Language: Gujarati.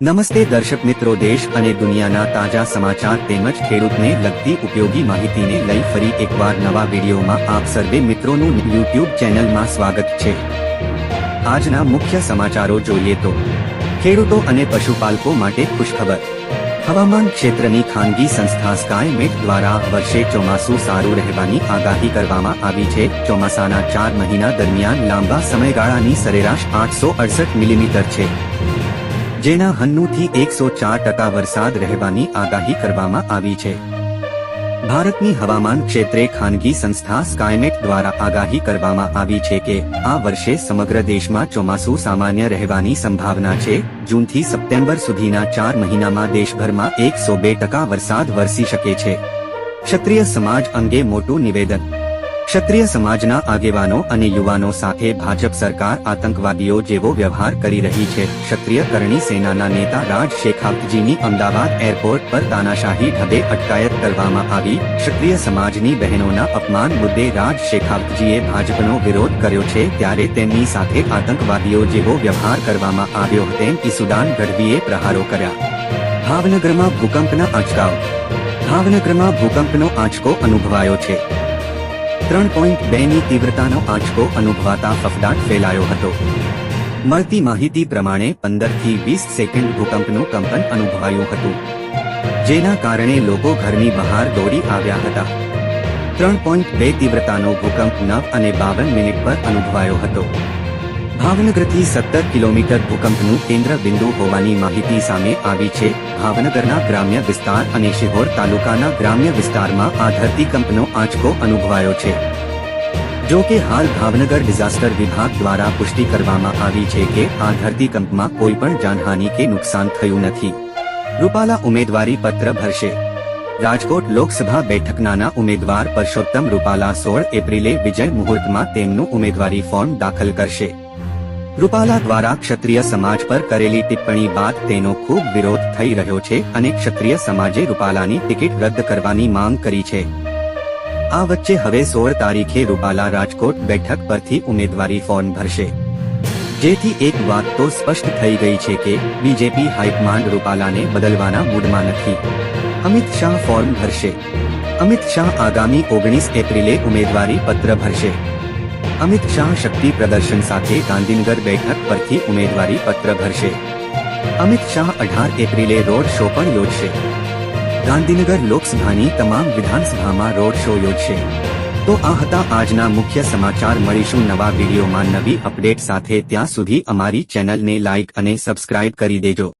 નમસ્તે દર્શક મિત્રો, દેશ અને દુનિયાના તાજા સમાચાર તેમજ ખેડૂતને લગતી ઉપયોગી માહિતીને લઈ ફરી એકવાર નવા વિડીયોમાં આપ સર્વે મિત્રોનું યુટ્યુબ ચેનલમાં સ્વાગત છે. આજના મુખ્ય સમાચારો જોઈએ તો, ખેડૂતો અને પશુપાલકો માટે ખુશખબર. હવામાન ક્ષેત્રની ખાનગી સંસ્થા સ્કાયમેટ દ્વારા વર્ષે ચોમાસું સારું રહેવાની આગાહી કરવામાં આવી છે. ચોમાસાના ચાર મહિના દરમિયાન લાંબા સમયગાળાની સરેરાશ આઠસો અડસઠ મિલીમીટર છે. જેના હન્નુથી એકસો ચાર ટકા વરસાદ રહેવાની આગાહી કરવામાં આવી છે. ભારતની હવામાન ક્ષેત્રે ખાનગી સંસ્થા સ્કાયમેટ દ્વારા આગાહી કરવામાં આવી છે કે, આ વર્ષે સમગ્ર દેશમાં ચોમાસું સામાન્ય રહેવાની સંભાવના છે. જૂનથી સપ્ટેમ્બર સુધીના ચાર મહિનામાં દેશભરમાં એકસો બે ટકા વરસાદ વરસી શકે છે. ક્ષત્રિય સમાજ અંગે મોટું નિવેદન ક્ષત્રિય સમાજના આગેવાનો અને યુવાનો સાથે ભાજપ સરકાર આતંકવાદીઓ જેવો વ્યવહાર કરી રહી છે. ક્ષત્રિય કરણી સેનાના નેતા રાજ શેખાવતજીની અમદાવાદ એરપોર્ટ પર તાનાશાહી ઢબે અટકાયત કરવામાં આવી. ક્ષત્રિય સમાજની બહેનોના અપમાન મુદ્દે રાજ શેખાવતજીએ ભાજપનો વિરોધ કર્યો છે ત્યારે તેમની સાથે આતંકવાદીઓ જેવો વ્યવહાર કરવામાં આવ્યો તેમ ઈસુદાન ગઢવીએ પ્રહારો કર્યા. ભાવનગરમાં ભૂકંપના આંચકાઓ. ભાવનગરમાં ભૂકંપનો આંચકો અનુભવાયો છે. ત્રણ પોઈન્ટ બે ની તીવ્રતાનો આંચકો અનુભવાતા ફફડાટ ફેલાયો હતો. મળતી માહિતી પ્રમાણે પંદરથી વીસ સેકન્ડ ભૂકંપનું કંપન અનુભવાયું હતું, જેના કારણે લોકો ઘરની બહાર દોડી આવ્યા હતા. ત્રણ પોઈન્ટ બે તીવ્રતાનો ભૂકંપ નવ અને બાવન મિનિટ પર અનુભવાયો હતો. ભાવનગરથી સત્તર કિલોમીટર ભૂકંપનું કેન્દ્ર બિંદુ હોવાની માહિતી સામે આવી છે. ભાવનગરના ગ્રામ્ય વિસ્તાર અને શિહોર તાલુકાના ગ્રામ્ય વિસ્તારમાં આ ધરતીકંપનો આંચકો અનુભવાયો છે. જો કે હાલ ભાવનગર ડિઝાસ્ટર વિભાગ દ્વારા પુષ્ટિ કરવામાં આવી છે કે આ ધરતીકંપમાં કોઈ પણ જાનહાનિ કે નુકસાન થયું નથી. રૂપાલા ઉમેદવારી પત્ર ભરશે. રાજકોટ લોકસભા બેઠકના ઉમેદવાર પરસોત્તમ રૂપાલા સોળ એપ્રિલે વિજય મુહૂર્તમાં તેમનું ઉમેદવારી ફોર્મ દાખલ કરશે. રૂપાલા દ્વારા ક્ષત્રિય સમાજ પર કરેલી ટિપ્પણી બાદ તેનો ખૂબ વિરોધ થઈ રહ્યો છે અને ક્ષત્રિય સમાજે રૂપાલાની ટિકિટ રદ કરવાની માંગ કરી છે. આ વચ્ચે હવે સોળ તારીખે રૂપાલા રાજકોટ બેઠક પરથી ઉમેદવારી ફોર્મ ભરશે. જેથી એક વાત તો સ્પષ્ટ થઈ ગઈ છે કે બીજેપી હાઈકમાન્ડ રૂપાલાને બદલવાના મૂડમાં નથી. અમિત શાહ ફોર્મ ભરશે. અમિત શાહ આગામી ઓગણીસ એપ્રિલે ઉમેદવારી પત્ર ભરશે. અમિત શાહ શક્તિ પ્રદર્શન સાથે ગાંધીનગર બેઠક પરથી ઉમેદવારી પત્ર ભરશે. અમિત શાહ અઢાર એપ્રિલે રોડ શો પણ યોજશે. ગાંધીનગર લોકસભાની તમામ વિધાનસભામાં રોડ શો યોજશે. તો આ હતા આજના મુખ્ય સમાચાર. મળીશું નવા વિડીયોમાં નવી અપડેટ સાથે. ત્યાં સુધી અમારી ચેનલને લાઇક અને સબસ્ક્રાઇબ કરી દેજો.